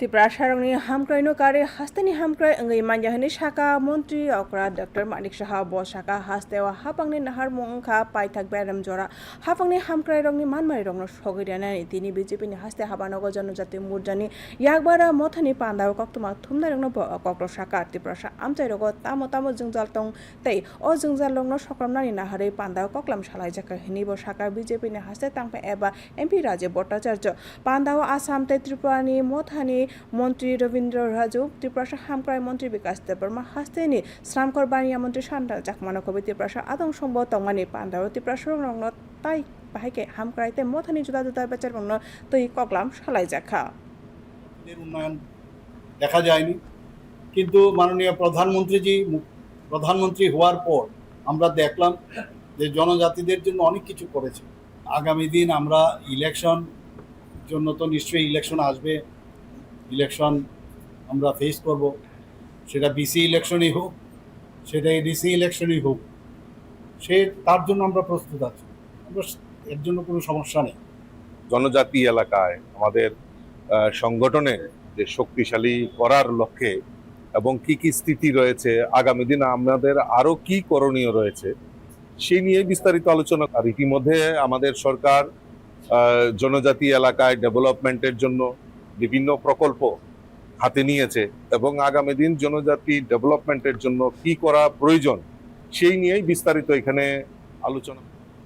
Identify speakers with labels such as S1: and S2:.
S1: ত্রিপুরা সারংনি হামক্রাইনো কারে হাস্তানি হামক্রাই ওঙ্গै মানজাহানি শাখা মন্ত্রী অকরা ডক্টর মানিক সাহা ব শাখা হাস্তেওয়া হাপাংনি নাহার মুংখা পাইথাক বেরাম জরা হাপাংনি হামক্রাই রংনি মানমারি রং সগরিয়ানানি তিনি বিজেপিনি হাস্তে হাবানগ জনজাতি মুরজানি ইয়াকবারা মথানি পান্দাও কক্তমা থুমনাই রং কক্র শাখা ত্রিপুরা সা আমচাই রগ তামো তামো জংজাল তৈ অ জংজাল রং সকরমনানি নাহারে পান্দাও ককলাম সালাই জাকা হিনিব শাখা বিজেপিনি হাস্তে তাংপা এবা এমপি রাজে ভট্টাচার্য পান্দাও আসাম তৈ ত্রিপুরানি মথানি মন্ত্রী রবীন্দ্র রাজু ত্রিপুরা হামক্রাই মন্ত্রী বিকাশ দেববর্মা হাস্তেনি, শ্রামকর বানিয়া মন্ত্রী সান্ডা জাকমানো কবি ত্রিপুরা আদং সম্ভ তংমানি পান্দাও ত্রিপুরা রং তাই বাহাইকে হামক্রাইতে মথানি জুদা জুদা বেচার রং তৈ ককলাম সালাই জাখা।
S2: উন্নয়ন দেখা যায়নি। কিন্তু মাননীয় প্রধানমন্ত্রীজি মু- প্রধানমন্ত্রী হওয়ার পর আমরা দেখলাম যে জনজাতিদের জন্য অনেক কিছু করেছে। আগামী দিন আমরা ইলেকশন জন্য তো নিশ্চয়ই ইলেকশন আসবে। ইলেকশন আমরা ফেস করব। সেটা বিসি ইলেকশনই হোক সেটা এডিসি ইলেকশনই হোক সে তার জন্য আমরা প্রস্তুত আছি। আমরা এর জন্য কোনো সমস্যা নেই।
S3: জনজাতি এলাকায় আমাদের আহ, সংগঠনে যে শক্তিশালী করার লক্ষ্যে এবং কি কি স্থিতি রয়েছে আগামী দিনে আমাদের আরও কি করণীয় রয়েছে সেই নিয়ে বিস্তারিত আলোচনা। আর ইতিমধ্যে আমাদের সরকার জনজাতি এলাকায় ডেভেলপমেন্টের জন্য বিভিন্ন প্রকল্প হাতে নিয়েছে এবং আগামী দিন জনজাতি ডেভেলপমেন্টের জন্য কি করা প্রয়োজন, সেই নিয়েই বিস্তারিত এখানে আলোচনা